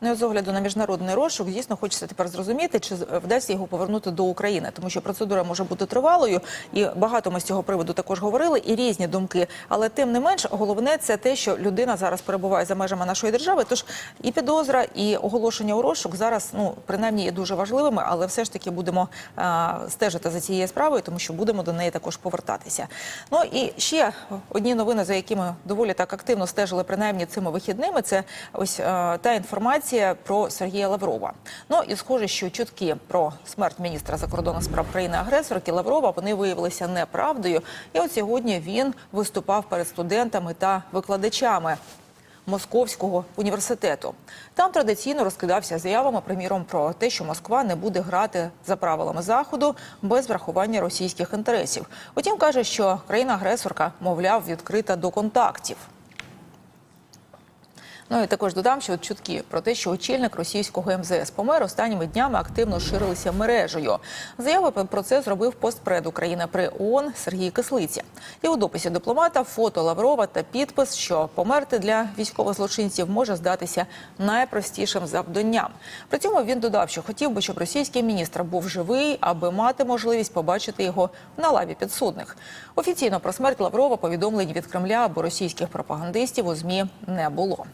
Ну, з огляду на міжнародний розшук, дійсно хочеться тепер зрозуміти, чи вдасться його повернути до України, тому що процедура може бути тривалою, і багато ми з цього приводу також говорили, і різні думки. Але тим не менш, головне це те, що людина зараз перебуває за межами нашої держави. Тож і підозра, і оголошення у розшук зараз, ну принаймні, є дуже важливими, але все ж таки будемо а, стежити за цією справою, тому що будемо до неї також повертатися. Ну і ще одні новини, за якими доволі так активно стежили принаймні цими вихідними. Це ось е, та інформація про Сергія Лаврова. Ну і схоже, що чутки про смерть міністра закордонних справ країни-агресорки Лаврова вони виявилися неправдою. І от сьогодні він виступав перед студентами та викладачами. Московського університету там традиційно розкидався заявами, приміром, про те, що Москва не буде грати за правилами заходу без врахування російських інтересів. Утім, каже, що країна-агресорка, мовляв, відкрита до контактів. Ну і також додам, що чутки про те, що очільник російського МЗС помер останніми днями активно ширилися мережею. Заяви про це зробив постпред України при ООН Сергій Кислиця. І у дописі дипломата фото Лаврова та підпис, що померти для військовозлочинців може здатися найпростішим завданням. При цьому він додав, що хотів би, щоб російський міністр був живий, аби мати можливість побачити його на лаві підсудних. Офіційно про смерть Лаврова повідомлень від Кремля або російських пропагандистів у змі не було.